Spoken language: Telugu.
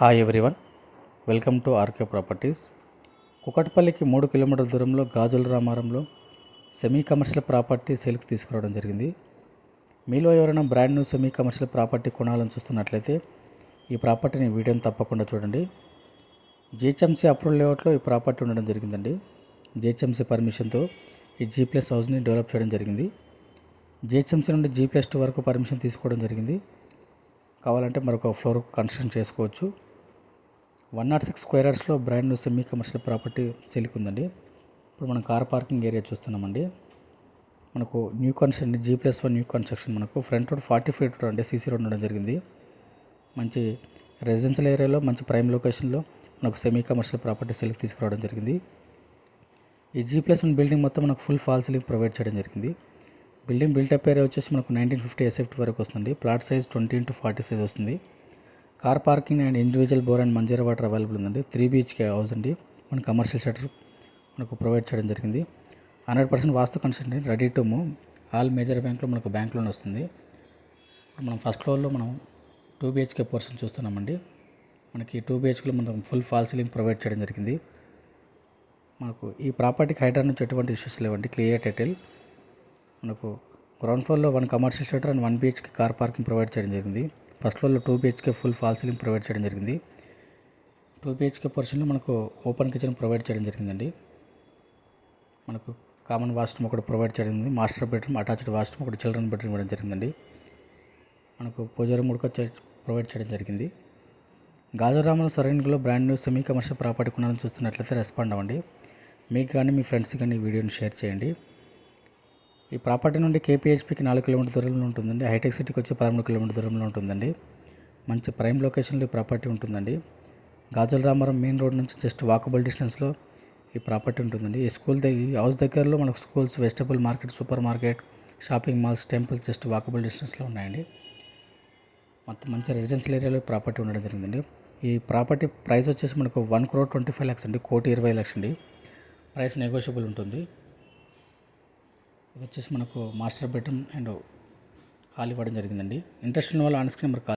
Hi everyone welcome to RK properties కుకట్పల్లికి మూడు కిలోమీటర్ల దూరంలో గాజుల రామారంలో సెమీ కమర్షియల్ ప్రాపర్టీ సేల్కి తీసుకురావడం జరిగింది. మీలో ఎవరైనా brand new semi commercial property కొనాలని చూస్తున్నట్లయితే ఈ ప్రాపర్టీని వీడియోని తప్పకుండా చూడండి. జిహెచ్ఎంసీ అప్రూవల్ లేఅవుట్లో ఈ ప్రాపర్టీ ఉండడం జరిగిందండి. జిహెచ్ఎంసీ పర్మిషన్తో ఈ జీ ప్లస్ హౌస్ని డెవలప్ చేయడం జరిగింది. జిహెచ్ఎంసీ నుండి జీ ప్లస్ టూ వరకు పర్మిషన్ తీసుకోవడం జరిగింది. కావాలంటే మరొక ఫ్లోర్ కన్స్ట్రక్షన్ చేసుకోవచ్చు. One nought six square యార్డ్స్లో brand new semi commercial property సేల్కి ఉందండి. ఇప్పుడు మనం కార్ పార్కింగ్ ఏరియా చూస్తున్నామండి. మనకు new construction G plus one new construction మనకు front road forty feet road అంటే సీసీ రోడ్ ఉండడం జరిగింది. మంచి రెసిడెన్షియల్ ఏరియాలో మంచి ప్రైమ్ లొకేషన్లో మనకు సెమీ కమర్షియల్ ప్రాపర్టీ సేల్కి తీసుకురావడం జరిగింది. ఈ జీ ప్లస్ వన్ బిల్డింగ్ మొత్తం మనకు ఫుల్ ఫాల్ సీలింగ్ ప్రొవైడ్ చేయడం జరిగింది. బిల్డింగ్ బిల్టప్ ఏరియా వచ్చేసి మనకు నైన్టీన్ ఫిఫ్టీ ఎస్ఎఫ్టీ వరకు వస్తుంది plot size twenty into forty size వస్తుంది. Car parking and individual bore and Manjeera water available ఉందండి. త్రీ బీహెచ్కే హౌస్ అండి. మన కమర్షియల్ షటర్ మనకు ప్రొవైడ్ చేయడం జరిగింది. Hundred percent vastu construction ready to move. All major బ్యాంక్లో మనకు బ్యాంక్ లోన్ వస్తుంది. మనం ఫస్ట్ ఫ్లోర్లో మనం టూ బీహెచ్కే పోర్షన్ చూస్తున్నామండి. మనకి టూ బీహెచ్కేలో మనం ఫుల్ ఫాల్ సీలింగ్ ప్రొవైడ్ చేయడం జరిగింది. మనకు ఈ ప్రాపర్టీకి హైడ్రా నుంచి ఎటువంటి ఇష్యూస్ లేవండి. క్లియర్ టైటిల్ మనకు గ్రౌండ్ ఫ్లోర్లో one commercial shutter and one BHK car parking provide చేయడం జరిగింది. ఫస్ట్ ఫ్లోర్లో two BHK full fall ceiling provide చేయడం జరిగింది. టూ బిహెచ్కే పోర్షన్లో మనకు ఓపెన్ కిచెన్ ప్రొవైడ్ చేయడం జరిగిందండి. మనకు కామన్ వాష్రూమ్ ఒకటి ప్రొవైడ్ చేయడం జరిగింది. మాస్టర్ బెడ్రూమ్ అటాచ్డ్ వాష్రూమ్ ఒకటి చిల్డ్రన్ బెడ్రూమ్ ఇవ్వడం జరిగిందండి. మనకు పూజారి ముడక ప్రొవైడ్ చేయడం జరిగింది. గాజురామన్ సరైనలో brand new semi commercial property కొనాలని చూస్తున్నట్లయితే రెస్పాండ్ అవ్వండి. మీకు కానీ మీ ఫ్రెండ్స్ కానీ ఈ వీడియోని షేర్ చేయండి. ఈ ప్రాపర్టీ నుండి కేపీహెచ్పికి నాలుగు కిలోమీటర్ దూరంలో ఉంటుందండి. హైటెక్ సిటీకి వచ్చి పదమూడు కిలోమీటర్ దూరంలో ఉంటుందండి. మంచి ప్రైమ్ లొకేషన్లో ఈ ప్రాపర్టీ ఉంటుందండి. గాజుల రామారం మెయిన్ రోడ్ నుంచి జస్ట్ వాకబుల్ డిస్టెన్స్లో ఈ ప్రాపర్టీ ఉంటుందండి. ఈ స్కూల్ దగ్గర ఈ హౌస్ దగ్గరలో మనకు schools vegetable market super market shopping malls temples just walkable డిస్టెన్స్లో ఉన్నాయండి. మొత్తం మంచి రెసిడెన్షియల్ ఏరియాలో ప్రాపర్టీ ఉండడం జరిగిందండి. ఈ ప్రాపర్టీ ప్రైస్ వచ్చేసి మనకు one crore twenty five lakhs అండి. కోటి ఇరవై లక్షలు అండి ప్రైస్ నెగోషియబుల్ ఉంటుంది. ఇది వచ్చేసి మనకు మాస్టర్ బెడ్రూమ్ అండ్ హాల్ ఇవ్వడం జరిగిందండి. ఇంట్రెస్ట్ ఉన్న వాళ్ళు ఆన్ స్క్రీన్ నెంబర్ కాల్